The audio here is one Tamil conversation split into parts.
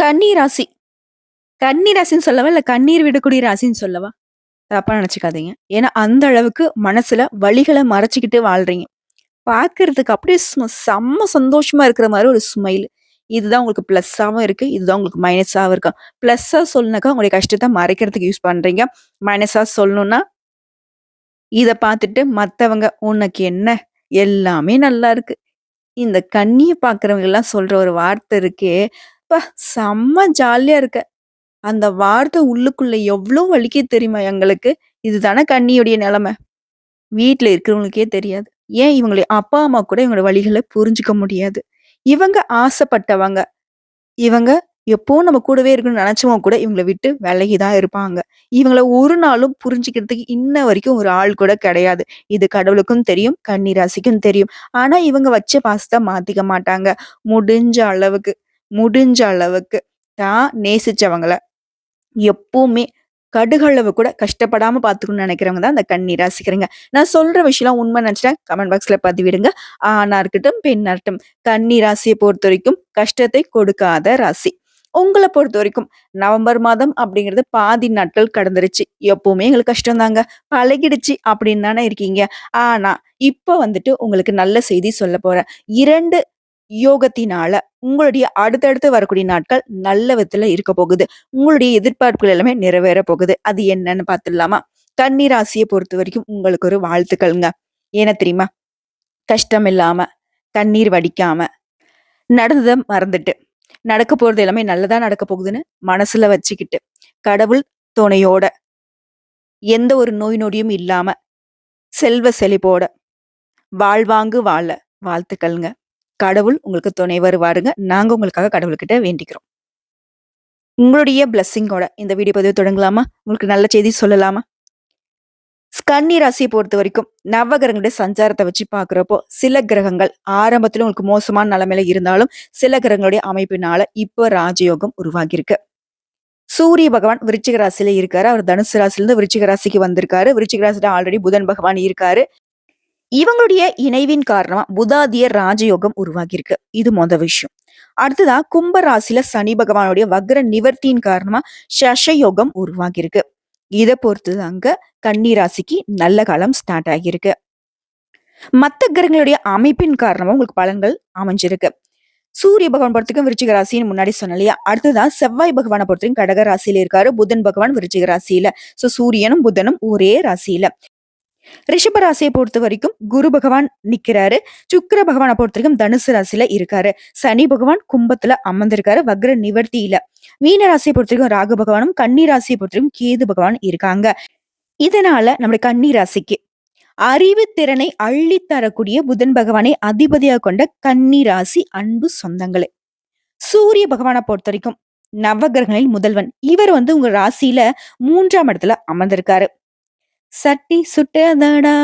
கன்னி ராசி. கன்னி ராசின்னு சொல்லவா? இல்ல கண்ணீர் விடக்கூடிய ராசின்னு சொல்லவா? தப்பா நெனச்சுக்காதீங்க. ஏன்னா, அந்த அளவுக்கு மனசுல வழிகளை மறைச்சிக்கிட்டு வாழ்றீங்க. பார்க்கறதுக்கு அப்படியே செம்ம சந்தோஷமா இருக்கிற மாதிரி ஒரு ஸ்மைல். இதுதான் உங்களுக்கு ப்ளஸ்ஸாகவும் இருக்கு. இதுதான் உங்களுக்கு மைனஸாவும் இருக்கு. ப்ளஸ்ஸாக சொல்லுனாக்கா உங்களுடைய கஷ்டத்தை மறைக்கிறதுக்கு யூஸ் பண்றீங்க. மைனஸாக சொல்லணும்னா இதை பார்த்துட்டு மத்தவங்க, "உனக்கு என்ன? எல்லாமே நல்லா இருக்கு." இந்த கன்னிய பார்க்கிறவங்கலாம் சொல்ற ஒரு வார்த்தை இருக்கே, அப்பா! செம்ம ஜாலியா இருக்க. அந்த வார்த்தை உள்ளுக்குள்ள எவ்ளோ வலிக்குது தெரியுமா எங்களுக்கு? இதுதானே கண்ணியுடைய நெலைம. வீட்ல இருக்கிறவங்களுக்கே தெரியாது. ஏன் இவங்களுடைய அப்பா, அம்மா கூட இவங்களோட வலிகள புரிஞ்சுக்க முடியாது. இவங்க ஆசைப்பட்டவங்க. இவங்க எப்பவும் நம்ம கூடவே இருக்கணும்னு நினைச்சவங்க கூட இவங்கள விட்டு விலகி தான் இருப்பாங்க. இவங்கள ஒரு நாளும் புரிஞ்சுக்கிறதுக்கு இன்ன வரைக்கும் ஒரு ஆள் கூட கிடையாது. இது கடவுளுக்கும் தெரியும், கன்னி ராசிக்கும் தெரியும். ஆனா, இவங்க வச்ச பாசத்த மாத்திக்க மாட்டாங்க. முடிஞ்ச அளவுக்கு முடிஞ்ச அளவுக்கு தான் நேசிச்சவங்களை எப்பவுமே கடுகளவு கூட கஷ்டப்படாம பார்த்துக்கணும்னு நினைக்கிறவங்க தான் அந்த கண்ணி ராசிக்காரங்க. நான் சொல்ற விஷயம்லாம் உண்மை நெனச்சுட்டா கமெண்ட் பாக்ஸ்ல பதிவிடுங்க. ஆணா இருக்கட்டும், பெண்ணா இருக்கட்டும். கன்னி பொறுத்த வரைக்கும் கஷ்டத்தை கொடுக்காத ராசி. உங்களை பொறுத்த வரைக்கும் நவம்பர் மாதம் அப்படிங்கிறது பாதி நாட்கள் கடந்துருச்சு. எப்பவுமே எங்களுக்கு கஷ்டம் தாங்க. பழகிடுச்சு அப்படின்னு தானே இருக்கீங்க. ஆனா, இப்போ வந்துட்டு உங்களுக்கு நல்ல செய்தி சொல்லப் போறேன். இரண்டு யோகத்தினால உங்களுடைய அடுத்தடுத்து வரக்கூடிய நாட்கள் நல்ல விதத்துல இருக்க போகுது. உங்களுடைய எதிர்பார்ப்புகள் எல்லாமே நிறைவேற போகுது. அது என்னன்னு பார்த்துடலாமா? கன்னிராசியை பொறுத்த வரைக்கும் உங்களுக்கு ஒரு வாழ்த்துக்கள்ங்க. ஏன்னா தெரியுமா? கஷ்டம் இல்லாம, கண்ணீர் வடிக்காம, நடந்தத மறந்துட்டு, நடக்க போறது எல்லாமே நல்லதா நடக்க போகுதுன்னு மனசுல வச்சுக்கிட்டு, கடவுள் துணையோட, எந்த ஒரு நோய் நொடியும் இல்லாம, செல்வ செழிப்போட, வாழ்வாங்கு வாழ வாழ்த்துக்கள்ங்க. கடவுள் உங்களுக்கு துணை வருவாருங்க. நாங்க உங்களுக்காக கடவுள்கிட்ட வேண்டிக்கிறோம். உங்களுடைய பிளஸ்ஸிங்கோட இந்த வீடியோ பதிவு தொடங்கலாமா? உங்களுக்கு நல்ல செய்தி சொல்லலாமா? கன்னி பொறுத்த வரைக்கும் நவகிரகங்களுடைய சஞ்சாரத்தை வச்சு பாக்குறப்போ சில கிரகங்கள் ஆரம்பத்துல உங்களுக்கு மோசமான நிலைமையில இருந்தாலும், சில கிரகங்களுடைய அமைப்பினால இப்போ ராஜயோகம் உருவாகியிருக்கு. சூரிய பகவான் விருச்சிக ராசியில இருக்காரு. அவர் தனுசு ராசியிலிருந்து விருச்சிக ராசிக்கு வந்திருக்காரு. விருச்சிக ராசியில ஆல்ரெடி புதன் பகவான் இருக்காரு. இவங்களுடைய இணைவின் காரணமா புதாதிய ராஜயோகம் உருவாகியிருக்கு. இது மொத விஷயம். அடுத்ததா கும்பராசில சனி பகவானுடைய வக்ர நிவர்த்தியின் காரணமா சஷயோகம் உருவாகியிருக்கு. இத பொறுத்து தாங்க கன்னி ராசிக்கு நல்ல காலம் ஸ்டார்ட் ஆகியிருக்கு. மத்த கிரகங்களுடைய அமைப்பின் காரணமா உங்களுக்கு பலன்கள் அமைஞ்சிருக்கு. சூரிய பகவான் பொறுத்தக்கும் விருச்சிக ராசின்னு முன்னாடி சொன்னலையா இல்லையா? அடுத்ததா செவ்வாய் பகவான பொறுத்தவரைக்கும் கடக ராசியில இருக்காரு. புதன் பகவான் விருச்சிக ராசியில. சோ சூரியனும், புதனும் ஒரே ராசியில. ரிஷபராசியை பொறுத்த வரைக்கும் குரு பகவான் நிக்கிறாரு. சுக்கிர பகவான பொறுத்தவரைக்கும் தனுசு ராசியில இருக்காரு. சனி பகவான் கும்பத்துல அமர்ந்திருக்காரு வக்ர நிவர்த்தியில. மீன பொறுத்த வரைக்கும் ராகு பகவானும், கன்னி பொறுத்த வரைக்கும் கேது பகவான் இருக்காங்க. இதனால நம்முடைய கன்னி ராசிக்கு அறிவு திறனை அள்ளித் தரக்கூடிய புதன் பகவானை அதிபதியாக கொண்ட கன்னி ராசி அன்பு சொந்தங்களே. சூரிய பகவானை பொறுத்த வரைக்கும் நவகிரகங்களில் முதல்வன். இவர் வந்து உங்க ராசியில மூன்றாம் இடத்துல அமர்ந்திருக்காரு. சட்டி சுட்டதடா,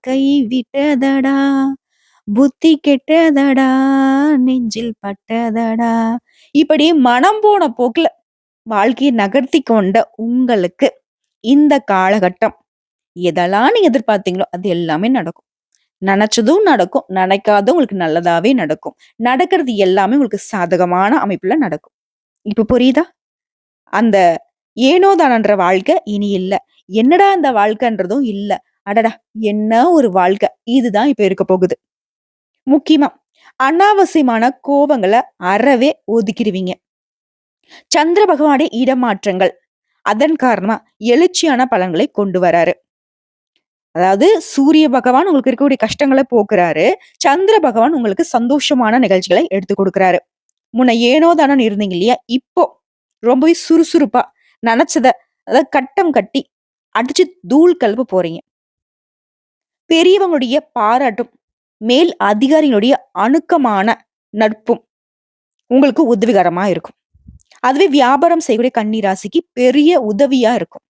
கை விட்டதடா, புத்தி கெட்டதடா, நெஞ்சில் பட்டதடா. இப்படி மனம் போன போக்குல வாழ்க்கையை நகர்த்தி கொண்ட உங்களுக்கு இந்த காலகட்டம் எதெல்லாம் நீங்க எதிர்பார்த்தீங்களோ அது எல்லாமே நடக்கும். நினைச்சதும் நடக்கும். நினைக்காதும் உங்களுக்கு நல்லதாவே நடக்கும். நடக்கிறது எல்லாமே உங்களுக்கு சாதகமான அமைப்புல நடக்கும். இப்ப புரியுதா? அந்த ஏனோதானன்ற வாழ்க்கை இனி இல்லை என்னடா அந்த வாழ்க்கைன்றதும் இல்ல. அடடா! என்ன ஒரு வாழ்க்கை. இதுதான் இப்ப இருக்க போகுது. முக்கியமா அனாவசியமான கோபங்களை அறவே ஒதுக்கிடுவீங்க சந்திர பகவானுடைய இடமாற்றங்கள். அதன் காரணமா எழுச்சியான பலன்களை கொண்டு வராரு. அதாவது சூரிய பகவான் உங்களுக்கு இருக்கக்கூடிய கஷ்டங்களை போக்குறாரு. சந்திர பகவான் உங்களுக்கு சந்தோஷமான நிகழ்ச்சிகளை எடுத்து கொடுக்குறாரு முன்ன ஏனோ தானோன்னு இருந்தீங்க இல்லையா? இப்போ ரொம்பவே சுறுசுறுப்பா நினைச்சத அதாவது கட்டம் கட்டி அடிச்சு தூள் கெளப்ப போறீங்க. பெரியவங்களுடைய பாராட்டும், மேல் அதிகாரிகளுடைய அணுக்கமான நட்பும் உங்களுக்கு உதவிகரமா இருக்கும். அதுவே வியாபாரம் செய்யக்கூடிய கன்னி ராசிக்கு பெரிய உதவியா இருக்கும்.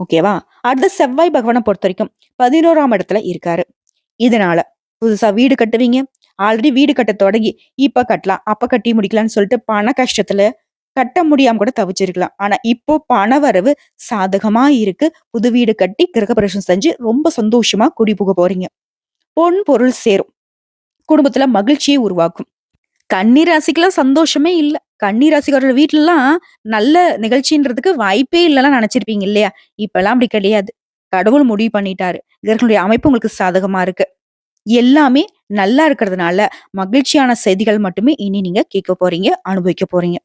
ஓகேவா? அடுத்த செவ்வாய் பகவனை பொறுத்த வரைக்கும் பதினோராம் இடத்துல இருக்காரு. இதனால புதுசா வீடு கட்டுவீங்க. ஆல்ரெடி வீடு கட்ட தொடங்கி, இப்ப கட்டலாம், அப்ப கட்டி முடிக்கலாம்னு சொல்லிட்டு பண கஷ்டத்துல கட்ட முடியாம கூட தவிச்சிருக்கலாம். ஆனா இப்போ பணவரவு சாதகமா இருக்கு. புது வீடு கட்டி கிரகப்பிரவேசம் செஞ்சு ரொம்ப சந்தோஷமா குடி புக போறீங்க. பொன், பொருள் சேரும். குடும்பத்துல மகிழ்ச்சியை உருவாக்கும். கன்னி ராசிக்குலாம் சந்தோஷமே இல்லை கன்னி ராசிக்காரர்கள் வீட்லலாம் நல்ல நிகழ்ச்சின்றதுக்கு வாய்ப்பே இல்லலாம் நினைச்சிருப்பீங்க இல்லையா? இப்பெல்லாம் அப்படி கிடையாது. கடவுள் முடிவு பண்ணிட்டாரு. கிரகங்களுடைய அமைப்பு உங்களுக்கு சாதகமா இருக்கு. எல்லாமே நல்லா இருக்கிறதுனால, மகிழ்ச்சியான செய்திகள் மட்டுமே இனி நீங்க கேட்க போறீங்க, அனுபவிக்க போறீங்க.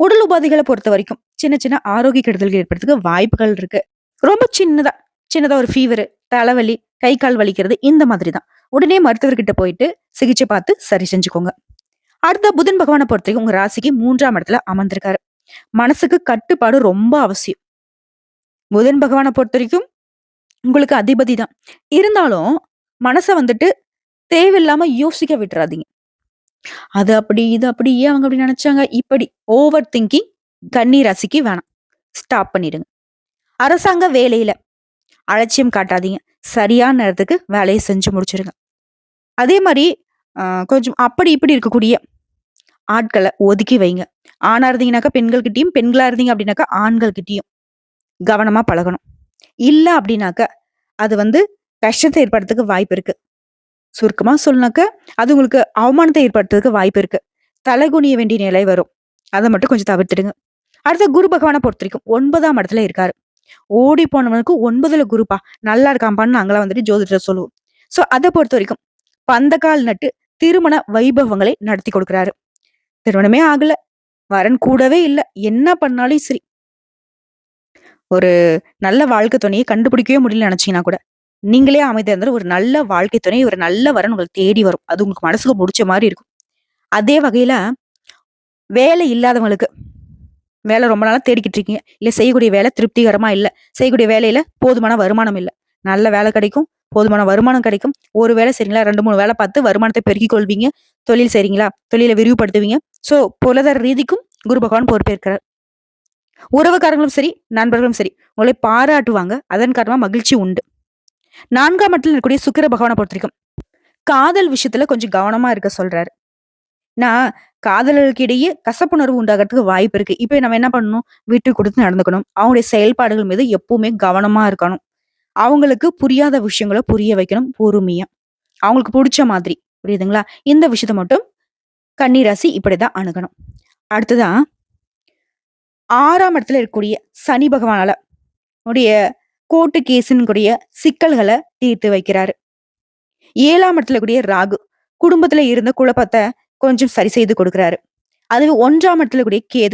உடல் உபாதிகளை பொறுத்த வரைக்கும் சின்ன சின்ன ஆரோக்கிய கெடுதல்கள் ஏற்படுறதுக்கு வாய்ப்புகள் இருக்கு. ரொம்ப சின்னதா, சின்னதா ஒரு ஃபீவரு, தலைவலி, கை, கால் வலிக்கிறது இந்த மாதிரி தான். உடனே மருத்துவர்கிட்ட போயிட்டு சிகிச்சை பார்த்து சரி செஞ்சுக்கோங்க. அடுத்த புதன் பகவான பொறுத்தவரைக்கும் உங்க ராசிக்கு மூன்றாம் இடத்துல அமர்ந்திருக்காரு. மனசுக்கு கட்டுப்பாடு ரொம்ப அவசியம். புதன் பகவானை பொறுத்த வரைக்கும் உங்களுக்கு அதிபதி தான். இருந்தாலும் மனசை வந்துட்டு தேவையில்லாம யோசிக்க விட்டுறாதீங்க. அது அப்படி, இது அப்படி, ஏன் அவங்க அப்படி நினைச்சாங்க இப்படி ஓவர் திங்கிங் கன்னி ராசிக்கு வேணாம். ஸ்டாப் பண்ணிடுங்க. அரசாங்க வேலையில அலட்சியம் காட்டாதீங்க. சரியான நேரத்துக்கு வேலையை செஞ்சு முடிச்சிருங்க அதே மாதிரி கொஞ்சம் அப்படி இப்படி இருக்கக்கூடிய ஆட்களை ஒதுக்கி வைங்க. ஆணா இருந்தீங்கனாக்கா பெண்கள்கிட்டயும், பெண்களா இருந்தீங்க அப்படின்னாக்கா ஆண்கள்கிட்டயும் கவனமா பழகணும். இல்லை அப்படின்னாக்க, அது வந்து கஷ்டத்தை ஏற்படுறதுக்கு வாய்ப்பு இருக்கு. சுருக்கமாக சொல்லணும்னாக்க, அது உங்களுக்கு அவமானத்தை ஏற்படுத்துறதுக்கு வாய்ப்பு இருக்கு. தலை குனிய வேண்டிய நிலை வரும். அதை மட்டும் கொஞ்சம் தவிர்த்துடுங்க. அடுத்து குரு பகவான பொறுத்தவரைக்கும் 9ஆம் இடத்துல இருக்காரு. ஓடி போனவனுக்கு ஒன்பதுல குருப்பா, நல்லா இருக்காம்பான்னு நாங்களாம் வந்துட்டு ஜோதிடர் சொல்லுவோம். ஸோ அதை பொறுத்த வரைக்கும் பந்தக்கால் நட்டு திருமண வைபவங்களை நடத்தி கொடுக்குறாரு. திருமணமே ஆகல. வரன் கூடவே இல்லை என்ன பண்ணாலும் சரி. ஒரு நல்ல வாழ்க்கை துணையை கண்டுபிடிக்கவே முடியலன்னு நினைச்சீங்கன்னா கூட, நீங்களே அமைதியாக ஒரு நல்ல வாழ்க்கை துணை, ஒரு நல்ல வரன் உங்களுக்கு தேடி வரும். அது உங்களுக்கு மனசுக்கு முடிச்ச மாதிரி இருக்கும். அதே வகையில வேலை இல்லாதவங்களுக்கு, வேலை ரொம்ப நாளாக தேடிக்கிட்டு இருக்கீங்க. இல்லை செய்யக்கூடிய வேலை திருப்திகரமா இல்லை செய்யக்கூடிய வேலையில போதுமான வருமானம் இல்லை நல்ல வேலை கிடைக்கும். போதுமான வருமானம் கிடைக்கும். ஒரு வேலை சரிங்களா ரெண்டு மூணு வேலை பார்த்து வருமானத்தை பெருக்கிக் கொள்வீங்க. தொழில் சரிங்களா தொழிலை விரிவுபடுத்துவீங்க. ஸோ பொருளாதார ரீதிக்கும் குரு பகவான் பொறுப்பேற்கிறார். உறவுக்காரங்களும் சரி, நண்பர்களும் சரி, உங்களை பாராட்டுவாங்க. அதன் காரணமாக மகிழ்ச்சி உண்டு. நான்காம் இடத்துல இருக்கக்கூடிய சுக்கிர பகவான பொறுத்திருக்கும் காதல் விஷயத்துல கொஞ்சம் கவனமா இருக்க சொல்றாரு. நான் காதலர்களுக்கு இடையே கசப்புணர்வு உண்டாகிறதுக்கு வாய்ப்பு இருக்கு. இப்ப நம்ம என்ன பண்ணணும்? விட்டு கொடுத்து நடந்துக்கணும். அவங்களுடைய செயல்பாடுகள் மீது எப்பவுமே கவனமா இருக்கணும். அவங்களுக்கு புரியாத விஷயங்களை புரிய வைக்கணும் பொறுமையா. அவங்களுக்கு புடிச்ச மாதிரி. புரியுதுங்களா? இந்த விஷயத்த மட்டும் கன்னிராசி இப்படிதான் அணுகணும். அடுத்ததா 6ஆம் இடத்துல இருக்கக்கூடிய சனி பகவானால உடைய கோர்ட்டு கேஸ்ன்னு கூடிய தீர்த்து வைக்கிறாரு. ஏழாம் இடத்துல கூடிய ராகு, குடும்பத்துல இருந்த குழப்பத்தை கொஞ்சம் சரி செய்து கொடுக்குறாரு. அதுவே ஒன்றாம் இடத்துல கூடிய கேது,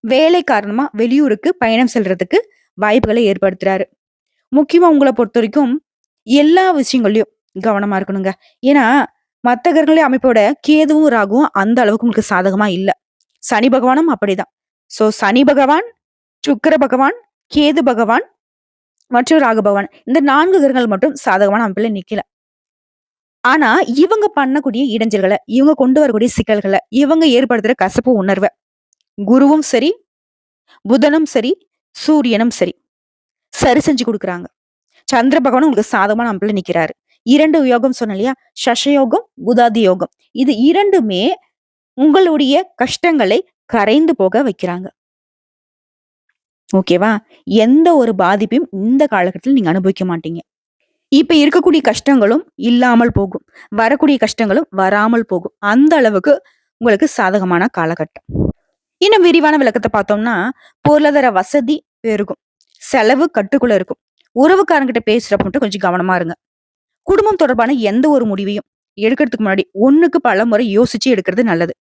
வேலை காரணமா வெளியூருக்கு பயணம் செல்றதுக்கு வாய்ப்புகளை ஏற்படுத்துறாரு. முக்கியமா பொறுத்த வரைக்கும் எல்லா விஷயங்கள்லயும் கவனமா இருக்கணுங்க. ஏன்னா, மத்த கிரகங்களுடைய அமைப்போட கேதுவும், ராகுவும் அந்த அளவுக்கு உங்களுக்கு சாதகமா இல்ல. சனி பகவானும் அப்படிதான். ஸோ சனி பகவான், சுக்கிர பகவான், கேது பகவான் மற்றும் ராகபவன் இந்த நான்கு கிரகங்கள் மட்டும் சாதகமான அமைப்புல நிக்கல. ஆனா, இவங்க பண்ணக்கூடிய இடைஞ்சல்களை இவங்க கொண்டு வரக்கூடிய சிக்கல்களை இவங்க ஏற்படுத்துற கசப்பு உணர்வை குருவும் சரி, புதனும் சரி, சூரியனும் சரி, சரி செஞ்சு கொடுக்குறாங்க சந்திர பகவான் உங்களுக்கு சாதகமான அமைப்புல நிக்கிறாரு. இரண்டு யோகம் சொன்னேன் இல்லையா? சஷ யோகம், புதாதி யோகம். இது இரண்டுமே உங்களுடைய கஷ்டங்களை கரைந்து போக வைக்கிறாங்க. ஓகேவா? எந்த ஒரு பாதிப்பையும் இந்த காலகட்டத்தில் நீங்க அனுபவிக்க மாட்டீங்க. இப்ப இருக்கக்கூடிய கஷ்டங்களும் இல்லாமல் போகும். வரக்கூடிய கஷ்டங்களும் வராமல் போகும். அந்த அளவுக்கு உங்களுக்கு சாதகமான காலகட்டம். இன்னும் விரிவான விளக்கத்தை பார்த்தோம்னா, பொருளாதார வசதி பெருகும். செலவு கட்டுக்குள்ள இருக்கும். உறவுக்காரங்கிட்ட பேசுறப்ப மட்டும் கொஞ்சம் கவனமா இருங்க. குடும்பம் தொடர்பான எந்த ஒரு முடிவையும் எடுக்கிறதுக்கு முன்னாடி ஒண்ணுக்கு பல முறை யோசிச்சு எடுக்கிறது நல்லது.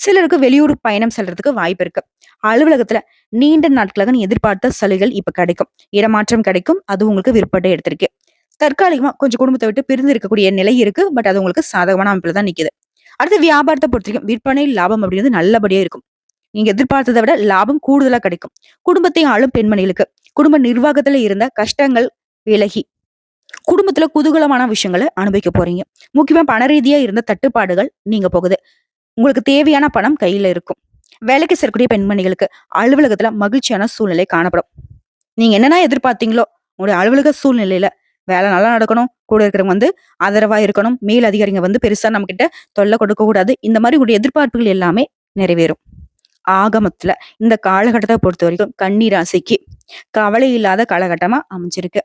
சிலருக்கு வெளியூர் பயணம் செல்றதுக்கு வாய்ப்பு இருக்கு. அலுவலகத்துல நீண்ட நாட்களாக நீ எதிர்பார்த்த சலுகைகள் இப்ப கிடைக்கும். இடமாற்றம் கிடைக்கும். அது உங்களுக்கு விருப்பத்தை எடுத்திருக்கு தற்காலிகமா கொஞ்சம் குடும்பத்தை விட்டு பிரிந்து இருக்கக்கூடிய நிலை இருக்கு. பட் அது உங்களுக்கு சாதகமான அமைப்புல தான் நிக்குது. அடுத்து வியாபாரத்த பொறுத்தவரைக்கும் விற்பனை லாபம் அப்படிங்கிறது நல்லபடியா இருக்கும். நீங்க எதிர்பார்த்தத விட லாபம் கூடுதலா கிடைக்கும். குடும்பத்தை ஆளும் பெண்மணிகளுக்கு குடும்ப நிர்வாகத்துல இருந்த கஷ்டங்கள் விலகி, குடும்பத்துல குதூகலமான விஷயங்களை அனுபவிக்க போறீங்க. முக்கியமா பண ரீதியா இருந்த தட்டுப்பாடுகள் நீங்க போகுது. உங்களுக்கு தேவையான பணம் கையில இருக்கும். வேலைக்கு சேரக்கூடிய பெண்மணிகளுக்கு அலுவலகத்துல மகிழ்ச்சியான சூழ்நிலை காணப்படும். நீங்க என்னென்ன எதிர்பார்த்தீங்களோ, உங்களுடைய அலுவலக சூழ்நிலையில வேலை நல்லா நடக்கணும். கூட இருக்கிறவங்க வந்து ஆதரவா இருக்கணும். மேல் அதிகாரிங்க வந்து பெருசா நம்மகிட்ட தொல்லை கொடுக்க கூடாது. இந்த மாதிரி உங்களுடைய எதிர்பார்ப்புகள் எல்லாமே நிறைவேறும். ஆகமத்துல இந்த காலகட்டத்தை பொறுத்த வரைக்கும் கண்ணீராசைக்கு கவலை இல்லாத காலகட்டமா அமைஞ்சிருக்கு.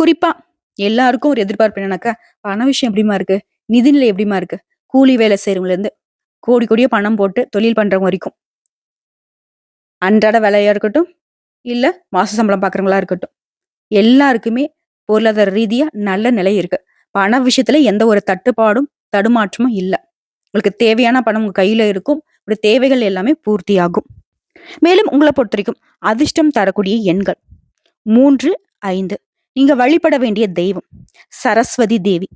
குறிப்பா எல்லாருக்கும் ஒரு எதிர்பார்ப்பு என்னன்னாக்கா, பண விஷயம் எப்படிமா இருக்கு? நிதிநிலை எப்படிமா இருக்கு? கூலி வேலை செய்றவங்கலேருந்து கோடி கோடியே பணம் போட்டு தொழில் பண்றவங்க வரைக்கும். அன்றாட வேலையா இருக்கட்டும், இல்ல மாச சம்பளம் பார்க்குறவங்களா இருக்கட்டும். எல்லாருக்குமே பொருளாதார ரீதியா நல்ல நிலை இருக்கு. பண விஷயத்துல எந்த ஒரு தட்டுப்பாடும், தடுமாற்றமும் இல்லை உங்களுக்கு தேவையான பணம் உங்க கையில இருக்கும். உங்களுடைய தேவைகள் எல்லாமே பூர்த்தியாகும். மேலும் உங்கள பொறுத்தவரைக்கும் அதிர்ஷ்டம் தரக்கூடிய எண்கள் 3, 5. நீங்க வழிபட வேண்டிய தெய்வம் சரஸ்வதி தேவி.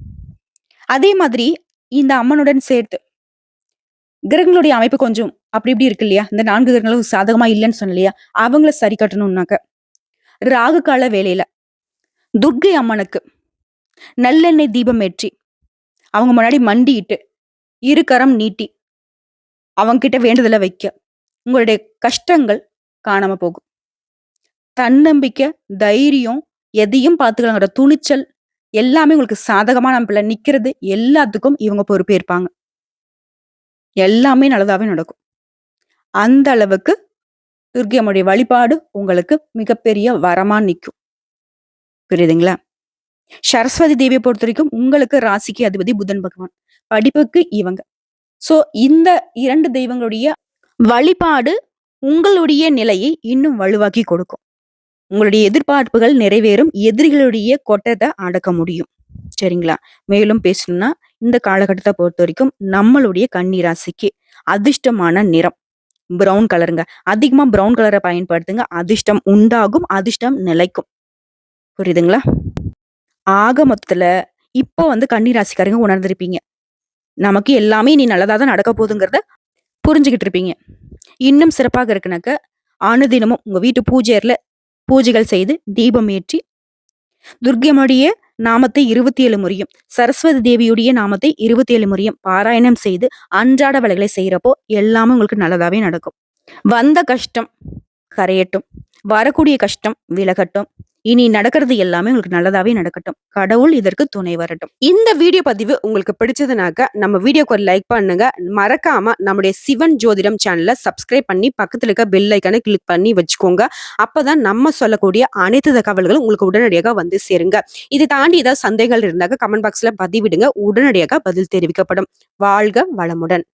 அதே மாதிரி இந்த அம்மனுடன் சேர்த்து கிரகங்களுடைய அமைப்பு கொஞ்சம் அப்படி இப்படி இருக்கு இல்லையா? இந்த நான்கு கிரகங்களும் சாதகமா இல்லைன்னு சொன்னலையா இல்லையா? அவங்கள சரி கட்டணும்னாக்க, ராகு கால வேலையில துர்க்கை அம்மனுக்கு நல்லெண்ணெய் தீபம் ஏற்றி, அவங்க முன்னாடி மண்டியிட்டு, இரு கரம் நீட்டி, அவங்ககிட்ட வேண்டுதலை வைக்க, உங்களுடைய கஷ்டங்கள் காணாம போகும். தன்னம்பிக்கை, தைரியம், எதையும் பார்த்துக்கலாங்கிற துணிச்சல் எல்லாமே உங்களுக்கு சாதகமா அமைப்புல நிக்கிறது எல்லாத்துக்கும் இவங்க பொறுப்பேற்பாங்க. எல்லாமே நல்லதாவே நடக்கும். அந்த அளவுக்கு துர்கியம்முடைய வழிபாடு உங்களுக்கு மிகப்பெரிய வரமா நிக்கும். புரியுதுங்களா? சரஸ்வதி தேவிய பொறுத்தவரைக்கும் உங்களுக்கு ராசிக்கு அதிபதி புதன் பகவான். படிப்புக்கு இவங்க. சோ இந்த இரண்டு தெய்வங்களுடைய வழிபாடு உங்களுடைய நிலையை இன்னும் வலுவாக்கி கொடுக்கும். உங்களுடைய எதிர்பார்ப்புகள் நிறைவேறும். எதிரிகளுடைய கொட்டத்தை அடக்க முடியும். சரிங்களா? மேலும் பேசணும்னா, இந்த காலகட்டத்தை பொறுத்த வரைக்கும் நம்மளுடைய கன்னி ராசிக்கு அதிர்ஷ்டமான நிறம் ப்ரௌன் கலருங்க. அதிகமா ப்ரௌன் கலரை பயன்படுத்துங்க. அதிர்ஷ்டம் உண்டாகும். அதிர்ஷ்டம் நிலைக்கும். புரியுதுங்களா? ஆக மொத்தத்துல இப்போ வந்து கன்னி ராசிக்காரங்க உணர்ந்திருப்பீங்க. நமக்கு எல்லாமே இனி நல்லதாக தான் நடக்க போகுதுங்கிறத புரிஞ்சுக்கிட்டு இருப்பீங்க. இன்னும் சிறப்பாக இருக்குனாக்க, அனுதினமும் உங்கள் வீட்டு பூஜை பூஜைகள் செய்து, தீபம் ஏற்றி, துர்க்கை நாமத்தை இருபத்தி ஏழு முறையும், சரஸ்வதி தேவியுடைய நாமத்தை 27 முறையும் பாராயணம் செய்து, அன்றாட வேலைகளை செய்யறப்போ எல்லாமே உங்களுக்கு நல்லதாவே நடக்கும். வந்த கஷ்டம் கரையட்டும். வரக்கூடிய கஷ்டம் விலகட்டும். இனி நடக்கிறது எல்லாமே உங்களுக்கு நல்லதாவே நடக்கட்டும். கடவுள் இதற்கு துணை வரட்டும். இந்த வீடியோ பதிவு உங்களுக்கு பிடிச்சதுனாக்க, நம்ம வீடியோக்கு ஒரு லைக் பண்ணுங்க. மறக்காம நம்முடைய சிவன் ஜோதிடம் சேனலை சப்ஸ்கிரைப் பண்ணி, பக்கத்துல இருக்க பெல் ஐகான கிளிக் பண்ணி வச்சுக்கோங்க. அப்பதான் நம்ம சொல்லக்கூடிய அனைத்து தகவல்களும் உங்களுக்கு உடனடியாக வந்து சேருங்க. இதை தாண்டி ஏதாவது சந்தேகங்கள் இருந்தாக்க கமெண்ட் பாக்ஸ்ல பதிவிடுங்க. உடனடியாக பதில் தெரிவிக்கப்படும். வாழ்க வளமுடன்.